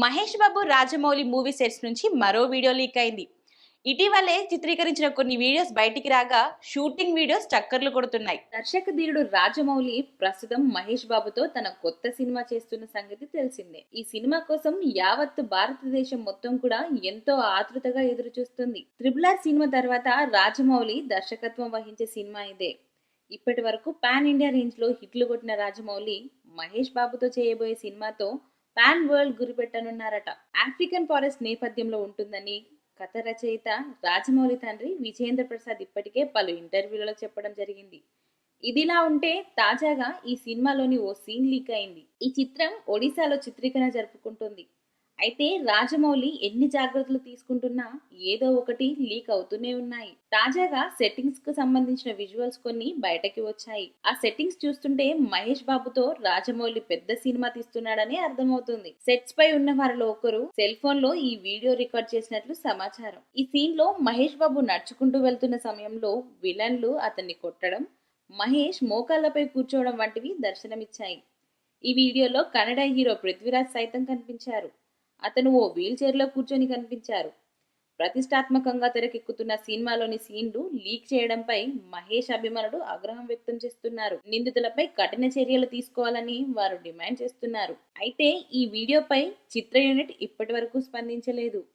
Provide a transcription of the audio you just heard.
Mahesh Babu Rajamouli movie sets నుంచి మరో video leak అయింది. ఇటీవలే చిత్రీకరించిన కొన్ని వీడియోస్ బయటికి రాగా షూటింగ్ వీడియోస్ చక్కర్లు కొడుతున్నాయి. దర్శక ధీరుడు రాజమౌళి ప్రస్తుతం మహేష్ బాబుతో తన కొత్త సినిమా చేస్తున్న సంగతి తెలిసిందే. ఈ సినిమా కోసం యావత్ భారతదేశం మొత్తం కూడా ఎంతో ఆతృతగా ఎదురు చూస్తుంది త్రిబుల్ ఆర్ సినిమా తర్వాత రాజమౌళి దర్శకత్వం వహించే సినిమా ఇదే. ఇప్పటి వరకు పాన్ ఇండియా రేంజ్లో హిట్లు కొట్టిన రాజమౌళి మహేష్ బాబుతో చేయబోయే సినిమాతో పాన్ వరల్డ్ గురిపెట్టనున్నారట ఆఫ్రికన్ ఫారెస్ట్ నేపథ్యంలో ఉంటుందని కథ రచయిత రాజమౌళి తండ్రి విజేంద్ర ప్రసాద్ ఇప్పటికే పలు ఇంటర్వ్యూలలో చెప్పడం జరిగింది. ఇదిలా ఉంటే తాజాగా ఈ సినిమాలోని ఓ సీన్ లీక్ అయింది. ఈ చిత్రం ఒడిశాలో చిత్రీకరణ జరుపుకుంటుంది. అయితే రాజమౌళి ఎన్ని జాగ్రత్తలు తీసుకుంటున్నా ఏదో ఒకటి లీక్ అవుతూనే ఉన్నాయి. తాజాగా సెట్టింగ్స్కు సంబంధించిన విజువల్స్ కొన్ని బయటకి వచ్చాయి. ఆ సెట్టింగ్స్ చూస్తుంటే మహేష్ బాబుతో రాజమౌళి పెద్ద సినిమా తీస్తున్నాడని అర్థమవుతుంది. సెట్స్ పై ఉన్న వారిలో ఒకరు సెల్ ఫోన్లో ఈ వీడియో రికార్డ్ చేసినట్లు సమాచారం. ఈ సీన్లో మహేష్ బాబు నడుచుకుంటూ వెళ్తున్న సమయంలో విలన్లు అతన్ని కొట్టడం మహేష్ మోకాళ్ళపై కూర్చోవడం వంటివి దర్శనమిచ్చాయి. ఈ వీడియోలో కన్నడ హీరో పృథ్వీరాజ్ సైతం కనిపించారు. అతను ఓ వీల్చైర్లో కూర్చొని కనిపించారు. ప్రతిష్టాత్మకంగా తెరకెక్కుతున్న సినిమాలోని సీన్లు లీక్ చేయడంపై మహేష్ అభిమానులు ఆగ్రహం వ్యక్తం చేస్తున్నారు. నిందితులపై కఠిన చర్యలు తీసుకోవాలని వారు డిమాండ్ చేస్తున్నారు. అయితే ఈ వీడియోపై చిత్ర యూనిట్ ఇప్పటి వరకు స్పందించలేదు.